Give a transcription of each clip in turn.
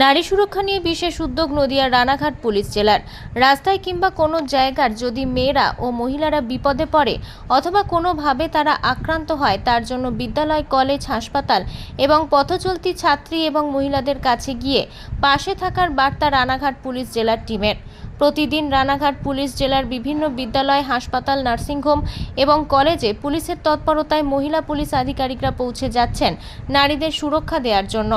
নারী সুরক্ষা নিয়ে বিশেষ উদ্যোগ নদিয়ার রানাঘাট পুলিশ জেলার। রাস্তায় কিংবা কোনো জায়গার যদি মেয়েরা ও মহিলারা বিপদে পড়ে অথবা কোনোভাবে তারা আক্রান্ত হয়, তার জন্য বিদ্যালয়, কলেজ, হাসপাতাল এবং পথচলতি ছাত্রী এবং মহিলাদের কাছে গিয়ে পাশে থাকার বার্তা রানাঘাট পুলিশ জেলার টিমের। প্রতিদিন রানাঘাট পুলিশ জেলার বিভিন্ন বিদ্যালয়, হাসপাতাল, নার্সিংহোম এবং কলেজে পুলিশের তৎপরতায় মহিলা পুলিশ আধিকারিকরা পৌঁছে যাচ্ছেন নারীদের সুরক্ষা দেওয়ার জন্য।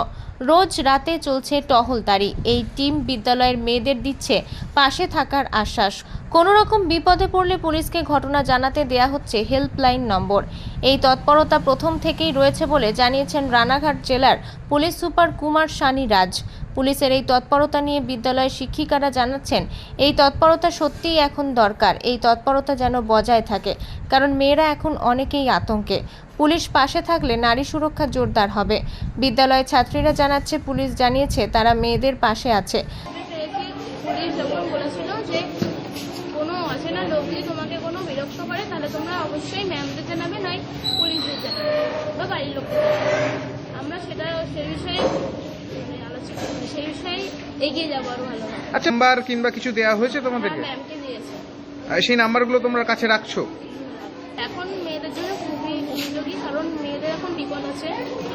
রোজ রাতে চলছে টহলদারি এই টিম বিদ্যালয়ের মেয়েদের দিচ্ছে পাশে থাকার আশ্বাস। কোনো রকম বিপদে পড়লে পুলিশকে ঘটনা জানাতে দেয়া হচ্ছে হেল্পলাইন নম্বর। এই তৎপরতা প্রথম থেকেই রয়েছে বলে জানিয়েছেন রানাঘাট জেলার পুলিশ সুপার কুমার সানি রাজ পুলিশের এই তৎপরতা নিয়ে বিদ্যালয়ের শিক্ষিকারা জানাচ্ছেন, এই তৎপরতা সত্যিই এখন দরকার, এই তৎপরতা যেন বজায় থাকে, কারণ মেয়েরা এখন অনেকেই আতঙ্কে। পুলিশ পাশে থাকলে নারী সুরক্ষা জোরদার হবে। বিদ্যালয়ের ছাত্রীরা জানাচ্ছে, পুলিশ জানিয়েছে তারা মেয়েদের পাশে আছে। আমরা সেটা সেই বিষয়ে সেই বিষয়ে এগিয়ে যাব আরও ভালো আচ্ছা নাম্বার কিংবা কিছু দেওয়া হয়েছে তোমাদেরকে? ম্যামকে দিয়েছে। আর সেই নাম্বারগুলো তোমরা কাছে রাখছো? এখন মেয়েদের জন্য খুবই উপযোগী কারণ মেয়েদের এখন বিপদ আছে।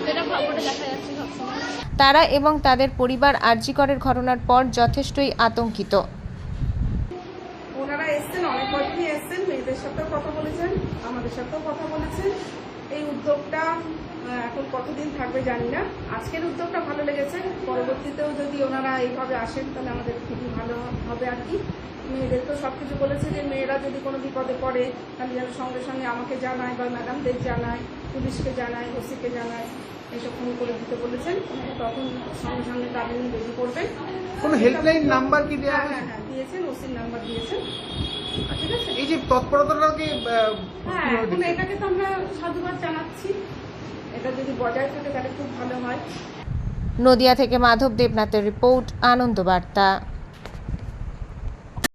যেটা খবরে দেখা যাচ্ছে সবসময়। তারা এবং তাদের পরিবার আরজিকরের ঘটনার পর যথেষ্টই আতঙ্কিত। ওনারা এসছেন অনেক কয়েকদিনই এসছেন। মেয়েদের সাথেও কথা বলেছেন আমাদের সাথেও কথা বলেছেন। এই উদ্যোগটা এখন কতদিন থাকবে জানি না। আজকের উদ্যোগটা ভালো লেগেছে। পরবর্তীতেও যদি ওনারা এইভাবে আসেন তাহলে আমাদের খুবই ভালো হবে আর কি। মেয়েদের তো সব কিছু বলেছে যে মেয়েরা যদি কোনো বিপদে পড়ে তাহলে যেন সঙ্গে সঙ্গে আমাকে জানায় বা ম্যাডামদের জানায় পুলিশকে জানায় ওসিকে জানায় এসব ফোন করে দিতে বলেছেন। তখন সঙ্গে সঙ্গে তাদের নিয়ে বেরিয়ে পড়বেন। কোনো হেল্পলাইন নাম্বার কি দেওয়া হ্যাঁ হ্যাঁ দিয়েছেন ওসির নাম্বার দিয়েছেন। ঠিক আছে? এই যে তৎপরতাটাকে হ্যাঁ এখন এটাকে তো আমরা সাধুবাদ জানাচ্ছি। এটা যদি বজায় থাকে, তাহলে খুব ভালো হয়। নদিয়া থেকে মাধব দেবনাথের রিপোর্ট, আনন্দ বার্তা।